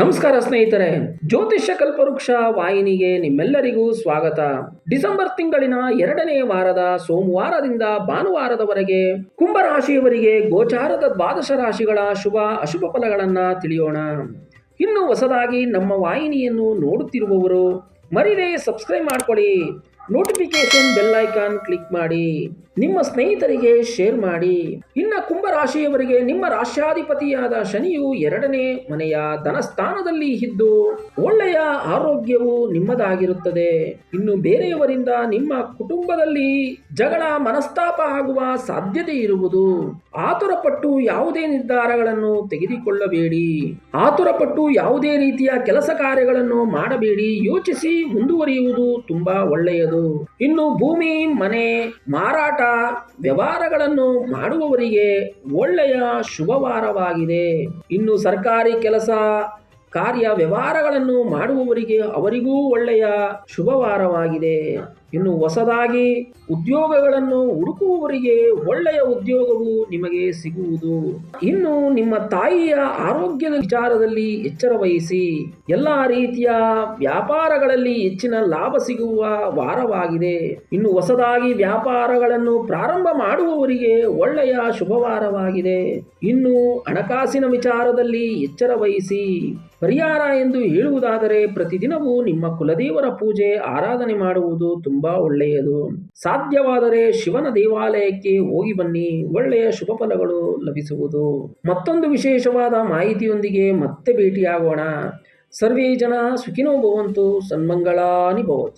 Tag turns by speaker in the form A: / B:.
A: ನಮಸ್ಕಾರ ಸ್ನೇಹಿತರೆ, ಜ್ಯೋತಿಷ್ಯ ಕಲ್ಪವೃಕ್ಷ ವಾಹಿನಿಗೆ ನಿಮ್ಮೆಲ್ಲರಿಗೂ ಸ್ವಾಗತ. ಡಿಸೆಂಬರ್ ತಿಂಗಳಿನ ಎರಡನೇ ವಾರದ ಸೋಮವಾರದಿಂದ ಭಾನುವಾರದವರೆಗೆ ಕುಂಭರಾಶಿಯವರಿಗೆ ಗೋಚಾರದ ದ್ವಾದಶ ರಾಶಿಗಳ ಶುಭ ಅಶುಭ ಫಲಗಳನ್ನ ತಿಳಿಯೋಣ. ಇನ್ನು ಹೊಸದಾಗಿ ನಮ್ಮ ವಾಹಿನಿಯನ್ನು ನೋಡುತ್ತಿರುವವರು, ಮರಿದೇ ಸಬ್ಸ್ಕ್ರೈಬ್ ಮಾಡ್ಕೊಳ್ಳಿ. ನೋಟಿಫಿಕೇಶನ್ ಬೆಲ್ ಐಕಾನ್ ಕ್ಲಿಕ್ ಮಾಡಿ. ನಿಮ್ಮ ಸ್ನೇಹಿತರಿಗೆ ಶೇರ್ ಮಾಡಿ. ಇನ್ನ ಕುಂಭರಾಶಿಯವರಿಗೆ ನಿಮ್ಮ ರಾಶ್ಯಾಧಿಪತಿಯಾದ ಶನಿಯು ಎರಡನೇ ಮನೆಯ ಧನಸ್ಥಾನದಲ್ಲಿ ಇದ್ದು, ಒಳ್ಳೆಯ ಆರೋಗ್ಯವು ನಿಮ್ಮದಾಗಿರುತ್ತದೆ. ಇನ್ನು ಬೇರೆಯವರಿಂದ ನಿಮ್ಮ ಕುಟುಂಬದಲ್ಲಿ ಜಗಳ ಮನಸ್ತಾಪ ಆಗುವ ಸಾಧ್ಯತೆ ಇರುವುದು. ಆತುರಪಟ್ಟು ಯಾವುದೇ ನಿರ್ಧಾರಗಳನ್ನು ತೆಗೆದುಕೊಳ್ಳಬೇಡಿ. ಆತುರಪಟ್ಟು ಯಾವುದೇ ರೀತಿಯ ಕೆಲಸ ಕಾರ್ಯಗಳನ್ನು ಮಾಡಬೇಡಿ. ಯೋಚಿಸಿ ಮುಂದುವರಿಯುವುದು ತುಂಬಾ ಒಳ್ಳೆಯದು. ಇನ್ನು ಭೂಮಿ, ಮನೆ, ಮಾರಾಟ, ವ್ಯವಹಾರಗಳನ್ನು ಮಾಡುವವರಿಗೆ ಒಳ್ಳೆಯ ಶುಭವಾರವಾಗಿದೆ ಇನ್ನು ಸರ್ಕಾರಿ ಕೆಲಸ ಕಾರ್ಯ ವ್ಯವಹಾರಗಳನ್ನು ಮಾಡುವವರಿಗೆ ಅವರಿಗೂ ಒಳ್ಳೆಯ ಶುಭವಾರವಾಗಿದೆ ಇನ್ನು ಹೊಸದಾಗಿ ಉದ್ಯೋಗಗಳನ್ನು ಹುಡುಕುವವರಿಗೆ ಒಳ್ಳೆಯ ಉದ್ಯೋಗವು ನಿಮಗೆ ಸಿಗುವುದು. ಇನ್ನು ನಿಮ್ಮ ತಾಯಿಯ ಆರೋಗ್ಯದ ವಿಚಾರದಲ್ಲಿ ಎಚ್ಚರ ವಹಿಸಿ. ಎಲ್ಲ ರೀತಿಯ ವ್ಯಾಪಾರಗಳಲ್ಲಿ ಹೆಚ್ಚಿನ ಲಾಭ ಸಿಗುವ ವಾರವಾಗಿದೆ. ಇನ್ನು ಹೊಸದಾಗಿ ವ್ಯಾಪಾರಗಳನ್ನು ಪ್ರಾರಂಭ ಮಾಡುವವರಿಗೆ ಒಳ್ಳೆಯ ಶುಭವಾರವಾಗಿದೆ. ಇನ್ನು ಹಣಕಾಸಿನ ವಿಚಾರದಲ್ಲಿ ಎಚ್ಚರ ವಹಿಸಿ. ಪರಿಹಾರ ಎಂದು ಹೇಳುವುದಾದರೆ ಪ್ರತಿದಿನವೂ ನಿಮ್ಮ ಕುಲದೇವರ ಪೂಜೆ, ಆರಾಧನೆ ಮಾಡುವುದು ತುಂಬಾ ಒಳ್ಳೆಯದು. ಸಾಧ್ಯವಾದರೆ ಶಿವನ ದೇವಾಲಯಕ್ಕೆ ಹೋಗಿ ಬನ್ನಿ. ಒಳ್ಳೆಯ ಶುಭ ಫಲಗಳು ಲಭಿಸುವುದು. ಮತ್ತೊಂದು ವಿಶೇಷವಾದ ಮಾಹಿತಿಯೊಂದಿಗೆ ಮತ್ತೆ ಭೇಟಿಯಾಗೋಣ. ಸರ್ವೇ ಜನ ಸುಖಿನೋ ಭವಂತು. ಸನ್ಮಂಗಳಾನಿ ಭವತು.